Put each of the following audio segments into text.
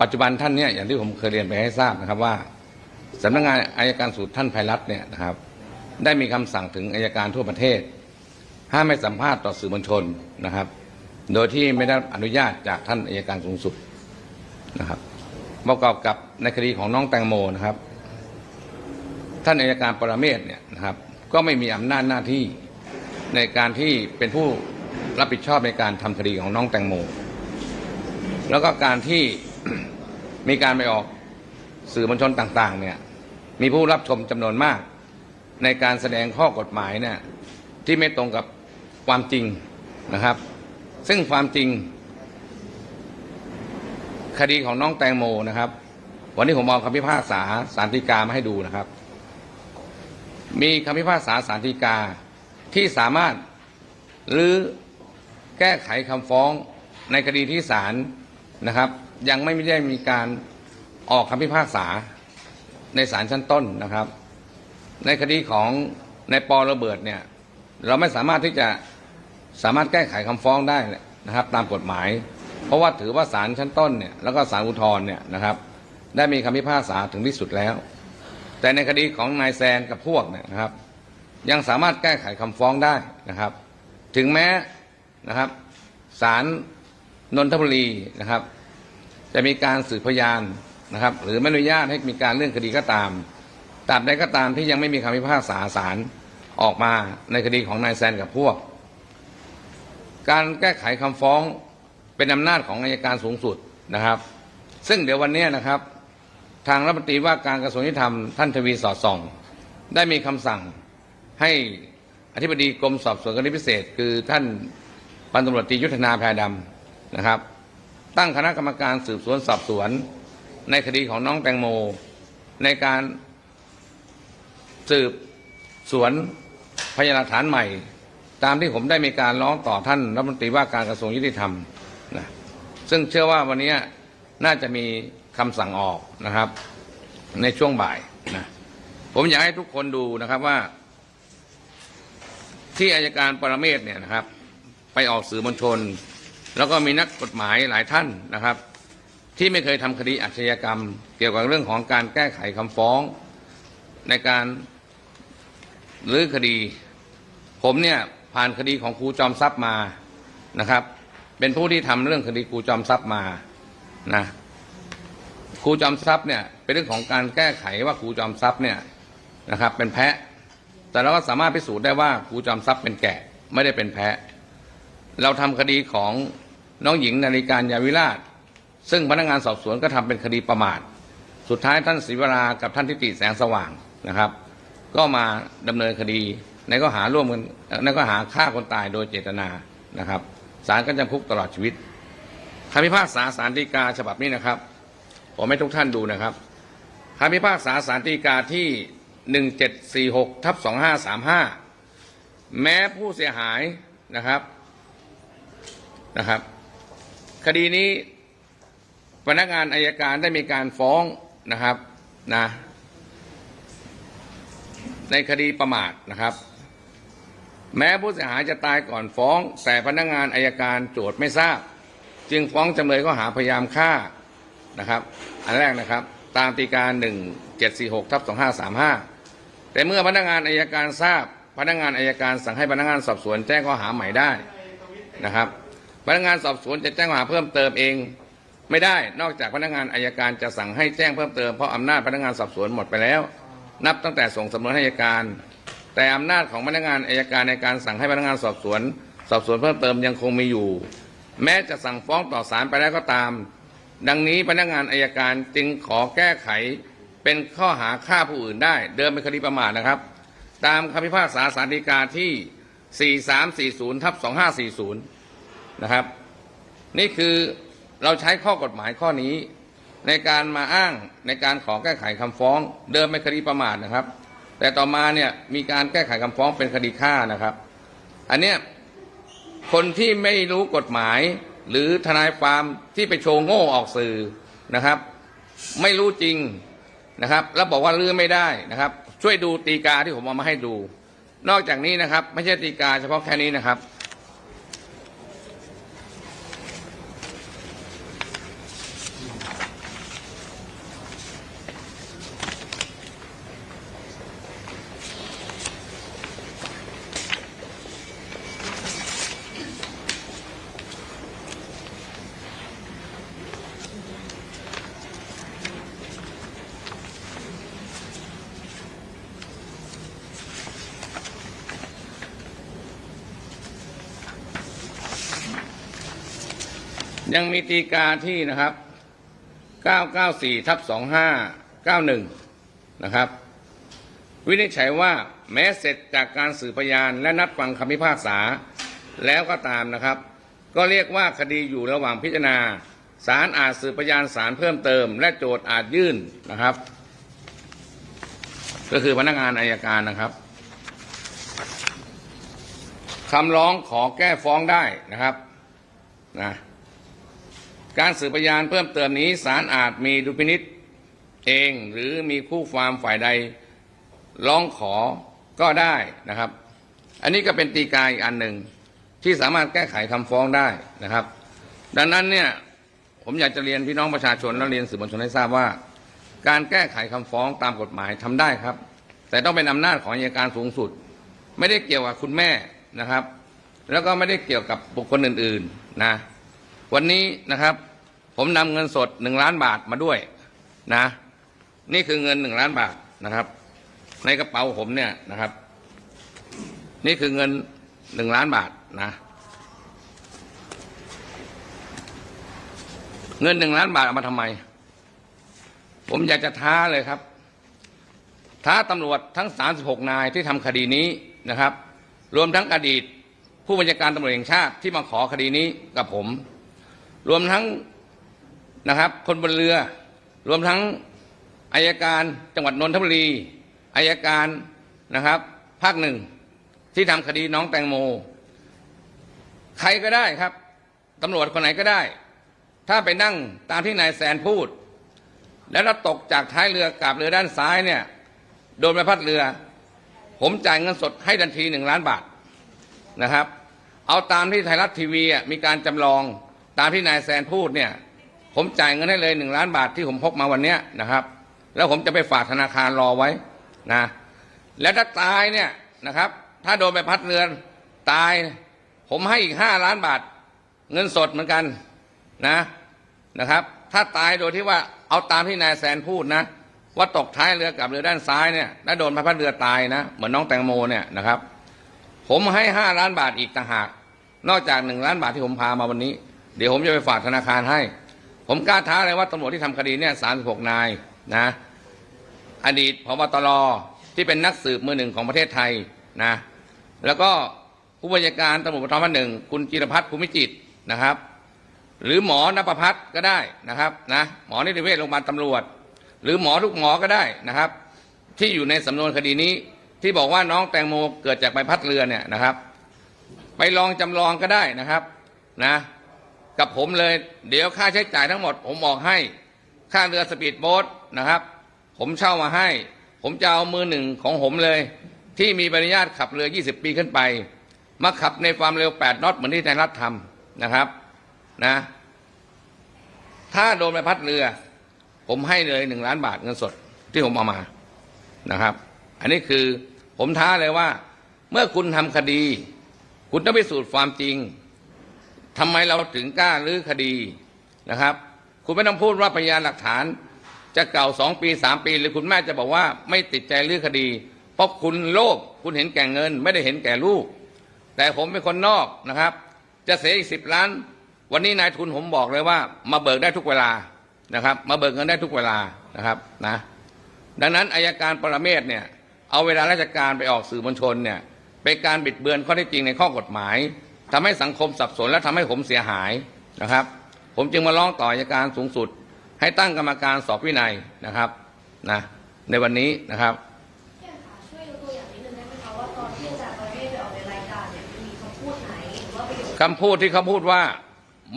ปัจจุบันท่านเนี่ยอย่างที่ผมเคยเรียนไปให้ทราบนะครับว่าสำนักงานอายการสูตรท่านภัยรัตน์เนี่ยนะครับ ได้มีคำสั่งถึงอายการทั่วประเทศห้ามไม่สัมภาษณ์ต่อสื่อมวลชนนะครับ โดยที่ไม่ได้อนุญาตจากท่านอายการสูงสุดนะครับประกอบกับในคดีของน้องแตงโมนะครับ ท่านอายการปรเมศเนี่ยนะครับ ก็ไม่มีอำนาจหน้าที่ในการที่เป็นผู้รับผิดชอบในการทำคดีของน้องแตงโม แล้วก็การที่ มีการไปออกสื่อมวลชนต่าง ๆ เนี่ย มีผู้รับชมจำนวนมาก ในการแสดงข้อกฎหมายเนี่ยที่ไม่ตรงกับความจริงนะครับ ซึ่งความจริง คดีของน้องแตงโมนะครับ วันนี้ผมเอาคำพิพากษาสารติกามาให้ดูนะครับ มีคำพิพากษาสารติกาที่สามารถหรือแก้ไขคำฟ้องในคดีที่ศาลนะครับ ยังไม่ได้มีการออกคำพิพากษาในศาลชั้นต้นนะครับ ในคดีของในปอระเบิดเนี่ย เราไม่สามารถที่จะสามารถแก้ไขคำฟ้องได้นะครับ ตามกฎหมาย เพราะว่าถือว่าศาลชั้นต้นเนี่ยแล้วก็ศาลอุทธรณ์เนี่ยนะครับ ได้มีคำพิพากษาถึงที่สุดแล้ว แต่ในคดีของนายแซนกับพวกเนี่ยนะครับ ยังสามารถแก้ไขคำฟ้องได้นะครับ ถึงแม้นะครับศาลนนทบุรีนะครับ จะมีการสืบพยานนะครับ หรือไม่อนุญาตให้มีการเรื่องคดีก็ตามตราบใดก็ตามที่ยังไม่มีคำพิพากษาศาลออกมาในคดีของนายแซนกับพวก การแก้ไขคำฟ้องเป็นอำนาจของอายการสูงสุดนะครับ ซึ่งเดี๋ยววันนี้นะครับ ทางรัฐมนตรีว่าการกระทรวงยุติธรรมท่านทวีสอดส่อง ได้มีคำสั่งให้อธิบดีกรมสอบสวนคดีพิเศษ คือท่านพันตำรวจตรียุทธนาแพรดำนะครับ ตั้งคณะกรรมการสืบสวนสอบสวน ในคดีของน้องแตงโม ในการสืบสวนพยานหลักฐานใหม่ ตามที่ผมได้มีการร้องต่อท่านรัฐมนตรีว่าการกระทรวงยุติธรรมนะซึ่งเชื่อว่าวันนี้น่าจะมีคำสั่งออกนะครับ ในช่วงบ่ายนะผมอยากให้ทุกคนดูนะครับว่า ที่อายการปรเมศเนี่ยนะครับ ไปออกสื่อมวลชน แล้วก็มีนักกฎหมายหลายท่านนะครับ ที่ไม่เคยทำคดีอาชญากรรม เกี่ยวกับเรื่องของการแก้ไขคำฟ้อง ในการรื้อคดี ผมเนี่ยผ่านคดีของครูจอมทรัพย์มานะครับ เป็นผู้ที่ทำเรื่องคดีครูจอมทรัพย์มานะครูจอมทรัพย์เนี่ยเป็นเรื่องของการแก้ไขว่าครูจอมทรัพย์เนี่ยนะครับ เป็นแพะ แต่เราก็สามารถพิสูจน์ได้ว่าครูจอมทรัพย์เป็นแกะไม่ได้เป็นแพะ เราทำคดีของ น้องหญิงนาฬิการยาวิราช ซึ่งพนักงานสอบสวนก็ทำเป็นคดีประมาท สุดท้ายท่านศรีวรากับท่านทิติแสงสว่างนะครับ ก็มาดำเนินคดีในข้อหาร่วมกันในข้อหาฆ่าคนตายโดยเจตนานะครับศาลก็จำคุกตลอดชีวิตคำพิพากษาสารดีกาฉบับนี้นะครับผมให้ทุกท่านดูนะครับคำพิพากษาสารดีกาที่ 1746ทับ2535 แม้ผู้เสียหายนะครับนะครับ คดีนี้พนักงานอายการได้มีการฟ้องนะครับนะในคดีประมาทนะครับ แม้ผู้เสียหายจะตายก่อนฟ้อง แต่พนักงานอายการโจทย์ไม่ทราบ จึงฟ้องจำเลยก็หาพยายามฆ่านะครับ อันแรกนะครับ ตามตีการ1746ทับ2535 แต่เมื่อพนักงานอายการทราบ พนักงานอายการสั่งให้พนักงานสอบสวนแจ้งข้อหาใหม่ได้นะครับ พนักงานสอบสวนจะแจ้งข้อหาเพิ่มเติมเอง ไม่ได้นอกจากพนักงานอายการจะสั่งให้แจ้งเพิ่มเติมเพราะอำนาจพนักงานสอบสวนหมดไปแล้ว นับตั้งแต่ส่งสำนวนให้อัยการ แต่อำนาจของพนักงานอายการในการสั่งให้พนักงานสอบสวน สอบสวนเพิ่มเติมยังคงมีอยู่ แม้จะสั่งฟ้องต่อศาลไปแล้วก็ตาม ดังนี้พนักงานอายการจึงขอแก้ไขเป็นข้อหาฆ่าผู้อื่นได้ เดิมเป็นคดีประมาทนะครับ ตามคำพิพากษาสารดีกาที่ 4340ทับ2540 นะครับ นี่คือเราใช้ข้อกฎหมายข้อนี้ ในการมาอ้างในการขอแก้ไขคำฟ้อง เดิมเป็นคดีประมาทนะครับ แต่ต่อมาเนี่ยมีการแก้ไขคำฟ้องเป็นคดีฆ่านะครับ อันเนี้ยคนที่ไม่รู้กฎหมาย หรือทนายความที่ไปโชว์โง่ออกสื่อนะครับ ไม่รู้จริงนะครับ แล้วบอกว่าลื้อไม่ได้นะครับ ช่วยดูตีกาที่ผมเอามาให้ดู นอกจากนี้นะครับ ไม่ใช่ตีกาเฉพาะแค่นี้นะครับ ยังมีตีกาที่นะครับ 994ทับ2591 นะครับ วินิจฉัยว่าแม้เสร็จจากการสืบพยานและนัดฟังคำพิพากษาแล้วก็ตามนะครับ ก็เรียกว่าคดีอยู่ระหว่างพิจารณาศาลอาจสืบพยานศาลเพิ่มเติม และโจทย์อาจยื่นนะครับ ก็คือพนักงานอายการนะครับคำร้องขอแก้ฟ้องได้นะครับนะ การสืบพยานเพิ่มเติมนี้ศาลอาจมีดุลพินิษเองหรือมีคู่ความฝ่ายใดร้องขอก็ได้นะครับ อันนี้ก็เป็นตีกาอีกอันหนึ่งที่สามารถแก้ไขคำฟ้องได้นะครับ ดังนั้นเนี่ยผมอยากจะเรียนพี่น้องประชาชนและเรียนสื่อมวลชนให้ทราบว่า การแก้ไขคำฟ้องตามกฎหมายทำได้ครับ แต่ต้องเป็นอำนาจของอัยการสูงสุด ไม่ได้เกี่ยวกับคุณแม่นะครับ แล้วก็ไม่ได้เกี่ยวกับบุคคลอื่น ๆนะ วันนี้นะครับ ผมนำเงินสดหนึ่งล้านบาทมาด้วยนะ นี่คือเงินหนึ่งล้านบาทนะครับ ในกระเป๋าผมเนี่ยนะครับ นี่คือเงินหนึ่งล้านบาทนะ เงินหนึ่งล้านบาทเอามาทำไม ผมอยากจะท้าเลยครับ ท้าตำรวจทั้ง36นายที่ทำคดีนี้นะครับ รวมทั้งอดีตผู้บัญชาการตำรวจแห่งชาติที่มาขอคดีนี้กับผม รวมทั้งนะครับ คนบนเรือ รวมทั้งอายการจังหวัดนนทบุรีอายการนะครับ ภาคหนึ่งที่ทำคดีน้องแตงโม ใครก็ได้ครับตำรวจคนไหนก็ได้ ถ้าไปนั่งตามที่นายแซนพูด แล้วเราตกจากท้ายเรือกาบเรือด้านซ้ายเนี่ย โดนใบพัดเรือ ผมจ่ายเงินสดให้ทันทีหนึ่งล้านบาทนะครับ เอาตามที่ไทยรัฐทีวีมีการจำลอง ตามที่นายแซนพูดเนี่ย ผมจ่ายเงินให้เลยหนึ่งล้านบาทที่ผมพกมาวันเนี้ยนะครับ แล้วผมจะไปฝากธนาคารรอไว้นะแล้วถ้าตายเนี่ยนะครับ ถ้าโดนใบพัดเรือตาย ผมให้อีกห้าล้านบาท เงินสดเหมือนกันนะนะครับ ถ้าตายโดยที่ว่าเอาตามที่นายแซนพูดนะ ว่าตกท้ายเรือกับเรือด้านซ้ายเนี่ยแล้วโดนใบพัดเรือตายนะเหมือนน้องแตงโมเนี่ยนะครับ ผมให้ห้าล้านบาทอีกต่างหาก นอกจากหนึ่งล้านบาทที่ผมพามาวันนี้ เดี๋ยวผมจะไปฝากธนาคารให้ ผมกล้าท้าเลยว่าตำรวจที่ทำคดีเนี่ยสามสิบหกนายนะ อดีตพบตรที่เป็นนักสืบมือหนึ่งของประเทศไทยนะ แล้วก็ผู้บัญชาการตำรวจภูธรภาคหนึ่งคุณจิรพัฒน์ภูมิจิตนะครับ หรือหมอนภพัฒน์ก็ได้นะครับนะหมอนิติเวชโรงพยาบาลตำรวจ หรือหมอทุกหมอก็ได้นะครับ ที่อยู่ในสำนวนคดีนี้ที่บอกว่าน้องแตงโมเกิดจากใบพัดเรือเนี่ยนะครับ ไปลองจำลองก็ได้นะครับนะ กับผมเลย เดี๋ยวค่าใช้จ่ายทั้งหมด ผมบอกให้ ค่าเรือสปีดโบ๊ทนะครับ ผมเช่ามาให้ ผมจะเอามือหนึ่งของผมเลย ที่มีใบอนุญาตขับเรือ 20 ปีขึ้นไป มาขับในความเร็ว 8น็อตเหมือนที่ไทยรัฐทำนะครับนะ ถ้าโดนใบพัดเรือ ผมให้เลยหนึ่งล้านบาทเงินสดที่ผมเอามานะครับ อันนี้คือผมท้าเลยว่า เมื่อคุณทำคดี คุณต้องไปสูตรความจริง ทำไมเราถึงกล้าลื้อคดีนะครับ คุณไม่ต้องพูดว่าพยานหลักฐาน จะเก่าสองปีสามปี หรือคุณแม่จะบอกว่าไม่ติดใจลื้อคดี เพราะคุณโลภคุณเห็นแก่เงิน ไม่ได้เห็นแก่ลูก แต่ผมเป็นคนนอกนะครับ จะเสียอีกสิบล้าน วันนี้นายทุนผมบอกเลยว่า มาเบิกได้ทุกเวลานะครับ มาเบิกเงินได้ทุกเวลานะครับนะดังนั้นอายการปรเมศเนี่ยเอาเวลาราชการไปออกสื่อมวลชนเนี่ยเป็นการบิดเบือนข้อเท็จจริงในข้อกฎหมาย ทำให้สังคมสับสนและทำให้ผมเสียหายนะครับ ผมจึงมาร้องต่ออายการสูงสุด ให้ตั้งกรรมการสอบวินัยนะครับนะในวันนี้นะครับพี่ค่ะช่วยยกตัวอย่างนิดนึงได้ไหมคะว่าตอนที่อาจารย์ประเวศไปออกในรายการเนี่ยมีคำพูดไหนหรือว่าประโยคคำพูดที่เขาพูดว่า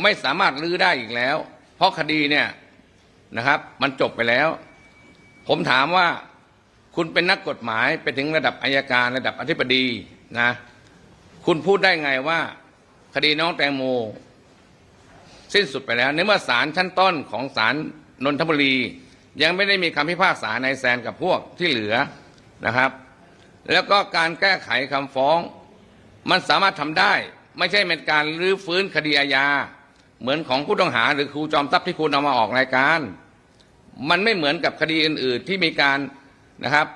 ไม่สามารถลื้อได้อีกแล้ว เพราะคดีเนี่ยนะครับ มันจบไปแล้ว ผมถามว่าคุณเป็นนักกฎหมายไปถึงระดับอายการระดับอธิบดีนะ คุณพูดได้ไงว่า คดีน้องแตงโม สิ้นสุดไปแล้วในเมื่อศาลชั้นต้นของศาลนนทบุรี ยังไม่ได้มีคำพิพากษาในแซนกับพวกที่เหลือนะครับ แล้วก็การแก้ไขคำฟ้อง มันสามารถทำได้ ไม่ใช่เป็นการรื้อฟื้นคดีอาญาเหมือนของผู้ต้องหาหรือครูจอมทรัพย์ที่คุณเอามาออกรายการ มันไม่เหมือนกับคดีอื่น ๆ ที่มีการนะครับ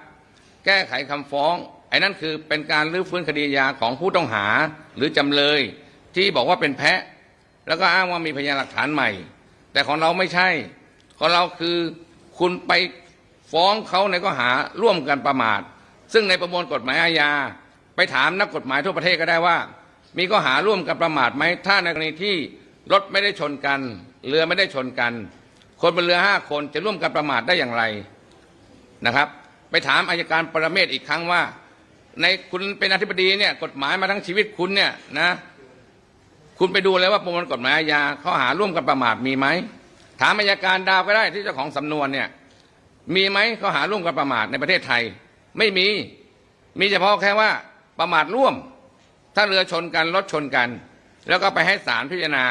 แก้ไขคำฟ้องไอ้นั่นคือเป็นการรื้อฟื้นคดีอาญาของผู้ต้องหาหรือจำเลย ที่บอกว่าเป็นแพะ แล้วก็อ้างว่ามีพยานหลักฐานใหม่ แต่ของเราไม่ใช่ ของเราคือคุณไปฟ้องเขาในข้อหาร่วมกันประมาท ซึ่งในประมวลกฎหมายอาญา ไปถามนักกฎหมายทั่วประเทศก็ได้ว่า มีข้อหาร่วมกันประมาทไหมถ้าในกรณีที่รถไม่ได้ชนกัน เรือไม่ได้ชนกัน คนบนเรือห้าคนจะร่วมกันประมาทได้อย่างไรนะครับ ไปถามอายการปรเมศอีกครั้งว่า ในคุณเป็นอธิบดีเนี่ยกฎหมายมาทั้งชีวิตคุณเนี่ยนะ คุณไปดูเลยว่าประมวลกฎหมายอาญาข้อหาร่วมกันประมาทมีไหมถามอายการดาวก็ได้ที่เจ้าของสำนวนเนี่ย มีไหมข้อหาร่วมกันประมาทในประเทศไทย ไม่มี มีเฉพาะแค่ว่าประมาทร่วม ถ้าเรือชนกันรถชนกัน แล้วก็ไปให้ศาลพิจารณา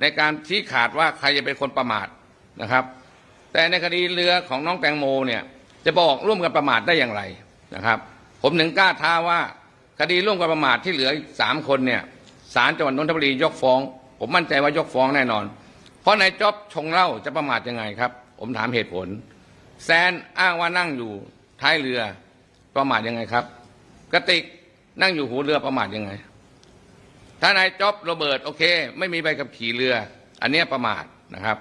ในการชี้ขาดว่าใครจะเป็นคนประมาทนะครับ แต่ในคดีเรือของน้องแตงโมเนี่ยจะบอกร่วมกันประมาทได้อย่างไรนะครับ ผมถึงกล้าท้าว่าคดีร่วมกันประมาทที่เหลือสามคนเนี่ย ศาลจังหวัดนนทบุรียกฟ้อง ผมมั่นใจว่ายกฟ้องแน่นอน เพราะนายจ๊อบชงเหล้าจะประมาทยังไงครับ ผมถามเหตุผล แซนอ้างว่านั่งอยู่ท้ายเรือประมาทยังไงครับกระติกนั่งอยู่หูเรือประมาทยังไง ถ้านายจ๊อบโรเบิร์ตโอเค ไม่มีใบขับขี่เรือ อันนี้ประมาทนะครับ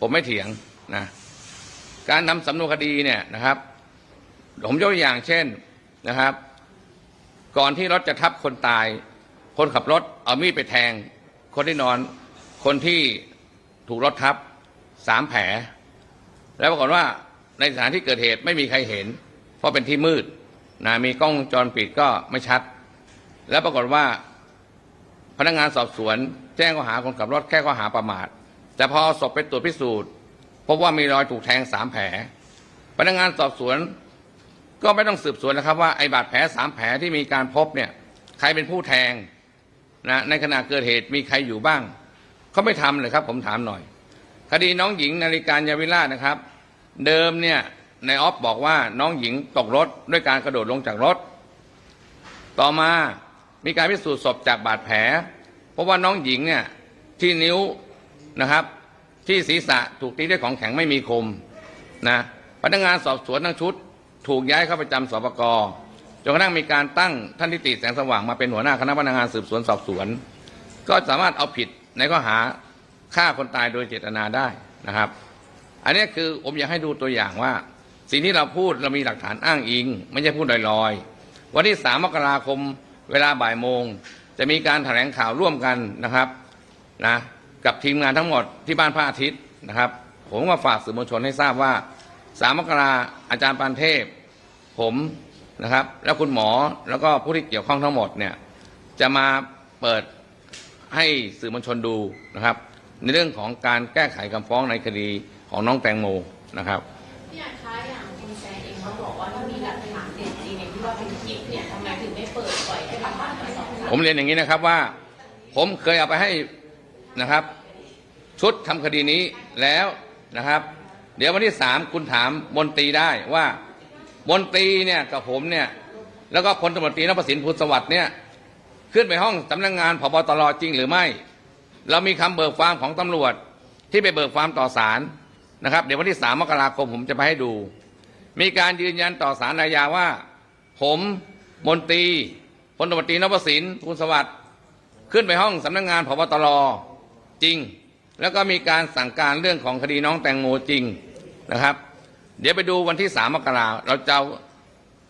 ผมไม่เถียงนะการนำสำนวนคดีเนี่ยนะครับ ผมยกตัวอย่างเช่นนะครับ ก่อนที่รถจะทับคนตาย คนขับรถเอามีดไปแทง คนที่นอน คนที่ถูกรถทับสามแผล แล้วปรากฏว่าในสถานที่เกิดเหตุไม่มีใครเห็น เพราะเป็นที่มืดนะมีกล้องจรปิดก็ไม่ชัด แล้วปรากฏว่า พนักงานสอบสวน แจ้งข้อหาคนขับรถแค่ข้อหาประมาท แต่พอศพไปตรวจพิสูจน์พบว่ามีรอยถูกแทงสามแผล พนักงานสอบสวนก็ไม่ต้องสืบสวนนะครับว่าไอ้บาดแผลสามแผลที่มีการพบเนี่ย ใครเป็นผู้แทง นะในขณะเกิดเหตุมีใครอยู่บ้าง เขาไม่ทำเลยครับ ผมถามหน่อย คดีน้องหญิงนาฬิการยาวิรานะครับ เดิมเนี่ยในออฟบอกว่าน้องหญิงตกรถด้วยการกระโดดลงจากรถ ต่อมามีการพิสูจน์ศพจากบาดแผล เพราะว่าน้องหญิงเนี่ยที่นิ้วนะครับ ที่ศีรษะถูกตีด้วยของแข็งไม่มีคมนะพนักงานสอบสวนทั้งชุด ถูกย้ายเข้าประจำสปก จนกระทั่งมีการตั้งท่านนิติแสงสว่างมาเป็นหัวหน้าคณะพนักงานสืบสวนสอบสวน ก็สามารถเอาผิดในข้อหาฆ่าคนตายโดยเจตนาได้นะครับ อันนี้คือผมอยากให้ดูตัวอย่างว่า สิ่งที่เราพูดเรามีหลักฐานอ้างอิง ไม่ใช่พูดลอยๆ วันที่สามกราคมเวลาบ่ายโมง จะมีการแถลงข่าวร่วมกันนะครับนะกับทีมงานทั้งหมดที่บ้านพระอาทิตย์นะครับ ผมก็ฝากสื่อมวลชนให้ทราบว่าสามมกราอาจารย์ปานเทพ ผม นะครับ แล้วคุณหมอแล้วก็ผู้ที่เกี่ยวข้องทั้งหมดเนี่ยจะมาเปิดให้สื่อมวลชนดูนะครับ ในเรื่องของการแก้ไขคำฟ้องในคดีของน้องแตงโมนะครับพี่อาคะอย่างคุณแซนเองเขาบอกว่าถ้ามีหลักฐานเด็ดจริงอย่างที่ว่าเป็นคลิปเนี่ยทำไมถึงไม่เปิดปล่อยให้ทำบ้านมาสองครั้งผมเรียนอย่างนี้นะครับว่า ผมเคยเอาไปให้นะครับ ชุดทำคดีนี้แล้วนะครับ เดี๋ยววันที่สามคุณถามมนตรีได้ว่า มนตรีเนี่ยกับผมเนี่ย แล้วก็พลตำรวจตรีนพสินพูสวัสดิ์เนี่ยขึ้นไปห้องสำนักงานพบตรจริงหรือไม่ เรามีคำเบิกความของตำรวจที่ไปเบิกความต่อศาลนะครับ เดี๋ยววันที่สามมกราคมผมจะไปให้ดู มีการยืนยันต่อศาลอาญาว่า ผมมนตรีพลตำรวจตรีนพสินพูสวัสดิ์ขึ้นไปห้องสำนักงานพบตรจริง แล้วก็มีการสั่งการเรื่องของคดีน้องแตงโมจริงนะครับ เดี๋ยวไปดูวันที่สามมกราเราจะเอา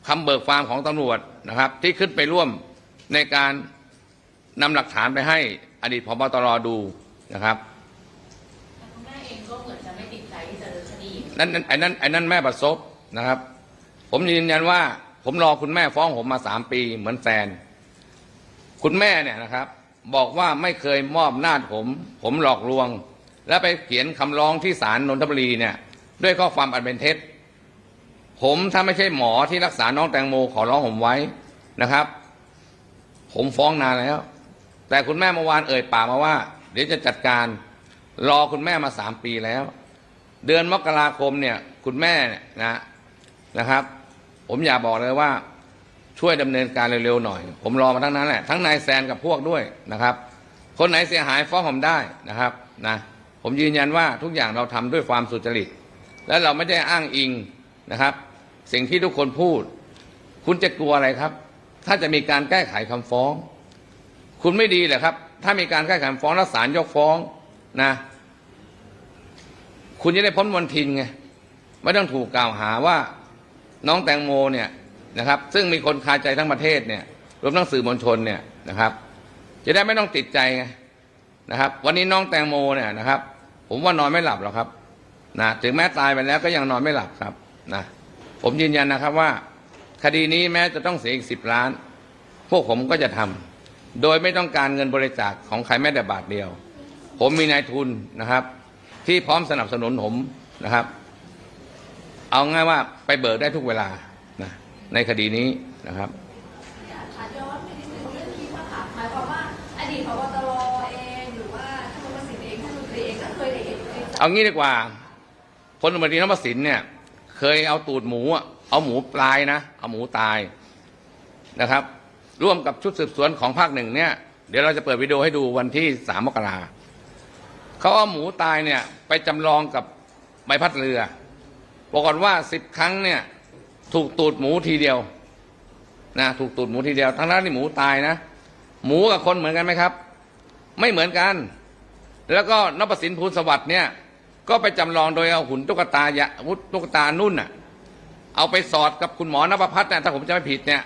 คำเบิกความของตำรวจนะครับ ที่ขึ้นไปร่วมในการนำหลักฐานไปให้อดีตพบตรดูนะครับแต่คุณแม่เองก็เหมือนจะไม่ติดใจที่จะเดินคดีนั่นนั่นไอ้นั่นไอ้นั่นแม่ประสบนะครับ ผมยืนยันว่า ผมรอคุณแม่ฟ้องผมมาสามปีเหมือนแฟน คุณแม่เนี่ยนะครับ บอกว่าไม่เคยมอบหน้าจผม ผมหลอกลวง แล้วไปเขียนคำร้องที่ศาลนนทบุรีเนี่ย ด้วยข้อความอันเป็นเท็จ ผมถ้าไม่ใช่หมอที่รักษาน้องแตงโมขอร้องผมไว้นะครับ ผมฟ้องนานแล้ว แต่คุณแม่เมื่อวานเอ่ยปากมาว่า เดี๋ยวจะจัดการรอคุณแม่มาสามปีแล้ว เดือนมกราคมเนี่ย คุณแม่เนี่ยนะนะครับ ผมอยากบอกเลยว่าช่วยดำเนินการเร็วๆหน่อย ผมรอมาทั้งนั้นแหละทั้งนายแซนกับพวกด้วยนะครับ คนไหนเสียหายฟ้องผมได้นะครับนะผมยืนยันว่าทุกอย่างเราทำด้วยความสุจริต และเราไม่ได้อ้างอิงนะครับ สิ่งที่ทุกคนพูด คุณจะกลัวอะไรครับ ถ้าจะมีการแก้ไขคำฟ้อง คุณไม่ดีเหรอครับ ถ้ามีการคัดค้านฟ้องแล้วศาลยกฟ้องนะ คุณจะได้พ้นมนทินไงไม่ต้องถูกกล่าวหาว่าน้องแตงโมเนี่ยนะครับ ซึ่งมีคนคาใจทั้งประเทศเนี่ยรวมทั้งสื่อมวลชนเนี่ยนะครับ จะได้ไม่ต้องติดใจไงนะครับ วันนี้น้องแตงโมเนี่ยนะครับ ผมว่านอนไม่หลับหรอกครับ นะถึงแม้ตายไปแล้วก็ยังนอนไม่หลับครับนะผมยืนยันนะครับว่า คดีนี้แม้จะต้องเสียอีกสิบล้าน พวกผมก็จะทำโดยไม่ต้องการเงินบริจาคของใครแม้แต่บาทเดียว ผมมีนายทุนนะครับ ที่พร้อมสนับสนุนผมนะครับ เอาง่ายว่าไปเบิกได้ทุกเวลานะในคดีนี้นะครับอยากค่ะย้อนไปนิดนึงเรื่องคลิปอะค่ะหมายความว่าอดีตพบตรเองหรือว่าท่านรัฐมนตรีเองท่านรัฐมนตรีเองก็เคยได้เห็นคลิปเอางี้ดีกว่า พลตำรวจตรีนพสินเนี่ย เคยเอาตูดหมูเอาหมูปลายนะ เอาหมูตายนะครับ ร่วมกับชุดสืบสวนของภาคหนึ่งเนี่ย เดี๋ยวเราจะเปิดวิดีโอให้ดูวันที่สามมกราเขาเอาหมูตายเนี่ย ไปจำลองกับใบพัดเรือบอกก่อนว่าสิบครั้งเนี่ย ถูกตูดหมูทีเดียวนะถูกตูดหมูทีเดียว ทั้งนั้นที่หมูตายนะ หมูกับคนเหมือนกันไหมครับ ไม่เหมือนกัน แล้วก็นพสินภูลสวัสดิ์เนี่ย ก็ไปจำลองโดยเอาหุ่นตุ๊กตายะวุฒตุ๊กตานุ่นน่ะเอาไปสอดกับคุณหมอนภพัฒน์เนี่ยถ้าผมจะไม่ผิดเนี่ย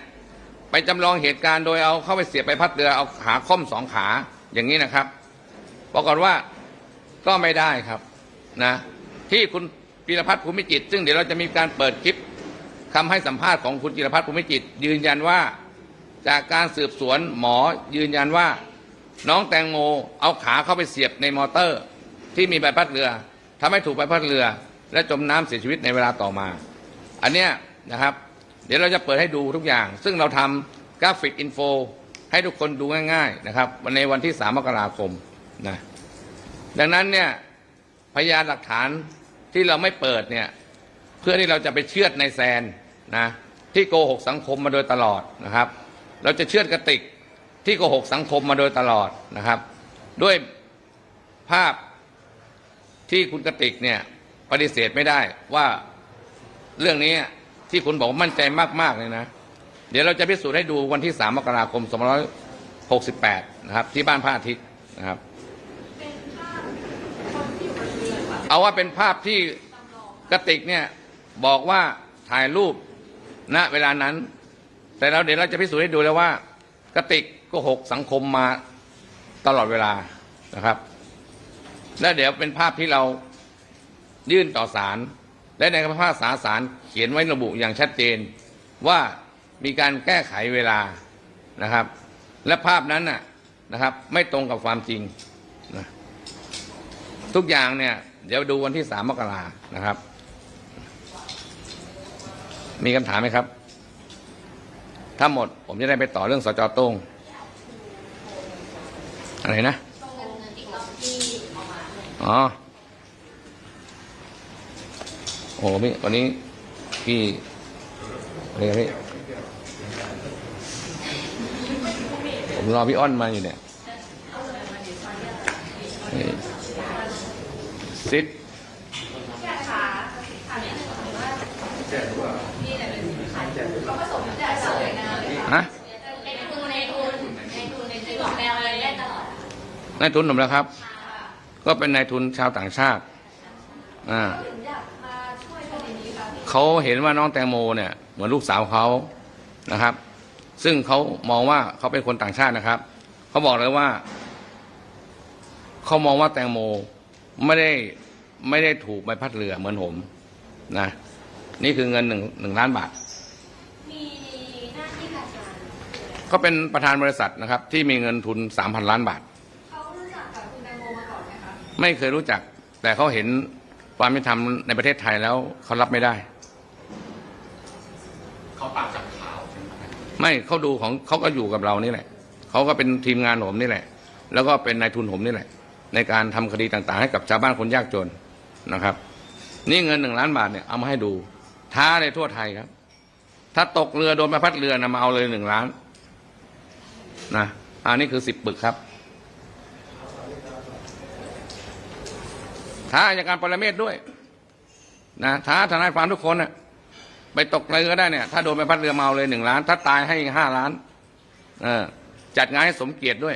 ไปจำลองเหตุการณ์โดยเอาเข้าไปเสียบไปพัดเรือเอาขาค่อมสองขาอย่างนี้นะครับปรากฏว่าก็ไม่ได้ครับนะที่คุณพีรพัฒน์ภูมิจิต ซึ่งเดี๋ยวเราจะมีการเปิดคลิปคำให้สัมภาษณ์ของคุณพีรพัฒน์ภูมิจิต ยืนยันว่าจากการสืบสวนหมอยืนยันว่า น้องแตงโมเอาขาเข้าไปเสียบในมอเตอร์ ที่มีใบพัดเรือ ทำให้ถูกใบพัดเรือ และจมน้ำเสียชีวิตในเวลาต่อมา อันเนี้ยนะครับ เดี๋ยวเราจะเปิดให้ดูทุกอย่าง ซึ่งเราทำกราฟิกอินโฟให้ทุกคนดูง่ายๆนะครับวันในวันที่ 3 มกราคมนะดังนั้นเนี่ยพยานหลักฐานที่เราไม่เปิดเนี่ยเพื่อที่เราจะไปเชื่อดในแซนนะที่โกหกสังคมมาโดยตลอดนะครับ เราจะเชื่อดกระติกที่โกหกสังคมมาโดยตลอดนะครับ ด้วยภาพ ที่คุณกะติกเนี่ยปฏิเสธไม่ได้ว่าเรื่องนี้ที่คุณบอกมั่นใจมากๆเลยนะ เดี๋ยวเราจะพิสูจน์ให้ดูวันที่ 3 มกราคม 2568 นะครับ ที่บ้านพระอาทิตย์นะครับ เอาว่าเป็นภาพที่กะติกเนี่ยบอกว่าถ่ายรูปณเวลานั้น แต่เราเดี๋ยวเราจะพิสูจน์ให้ดูแล้วว่ากะติกโก็หกสังคมมาตลอดเวลานะครับ และเดี๋ยวเป็นภาพที่เรายื่นต่อศาลและในคำพิพากษาศาลเขียนไว้ระบุอย่างชัดเจน ว่ามีการแก้ไขเวลานะครับ และภาพนั้นน่ะนะครับ ไม่ตรงกับความจริงนะทุกอย่างเนี่ย เดี๋ยวดูวันที่สามมกรานะครับ มีคำถามไหมครับ ถ้าหมดผมจะได้ไปต่อเรื่องสจโต้งอะไรนะ อ๋อโอ้โหพี่วันนี้พี่อะไรกันพี่ผมรอพี่อ้อนมาอยู่เนี่ยซิดอยากค่ะถามนิดนึงค่ะว่าพี่เนี่ยเป็นใครเขาผสมจากสวยงามเลยค่ะฮะในทุนในทุนในทุนในที่บอกแนวอะไรได้ตลอดนทุนผมแล้วครับ ก็เป็นนายทุนชาวต่างชาติอ่าเขาถึงอยากมาช่วยคดีนี้ค่ะพี่เขาเห็นว่าน้องแตงโมเนี่ยเหมือนลูกสาวเขานะครับ ซึ่งเขามองว่าเขาเป็นคนต่างชาตินะครับเขาบอกเลยว่าเขามองว่าแตงโมไม่ได้ไม่ได้ถูกใบพัดเรือเหมือนผมนะ นี่คือเงินหนึ่งหนึ่งล้านบาทมีหน้าที่การงานคืออะไรก็เป็นประธานบริษัทนะครับ ที่มีเงินทุนสามพันล้านบาท ไหมคะไม่เคยรู้จัก แต่เขาเห็นความยุติธรรมในประเทศไทยแล้วเขารับไม่ได้ เขาปากจากข่าวใช่ไหมไม่เขาดูของเขาก็อยู่กับเรานี่แหละเขาก็เป็นทีมงานผมนี่แหละ แล้วก็เป็นนายทุนผมนี่แหละ ในการทำคดีต่างๆ ให้กับชาวบ้านคนยากจนนะครับ นี่เงินหนึ่งล้านบาทเนี่ยเอามาให้ดู ท้าในทั่วไทยครับ ถ้าตกเรือโดนใบพัดเรือนะมาเอาเลยหนึ่งล้านนะอันนี้คือสิบปึกครับ ท้าอายการปรเมศด้วย นะท้าทนายความทุกคนน่ะไปตกเรือก็ได้เนี่ย ถ้าโดนใบพัดเรือเมาเลยหนึ่งล้าน ถ้าตายให้ห้าล้าน เออ จัดงานให้สมเกียรติด้วย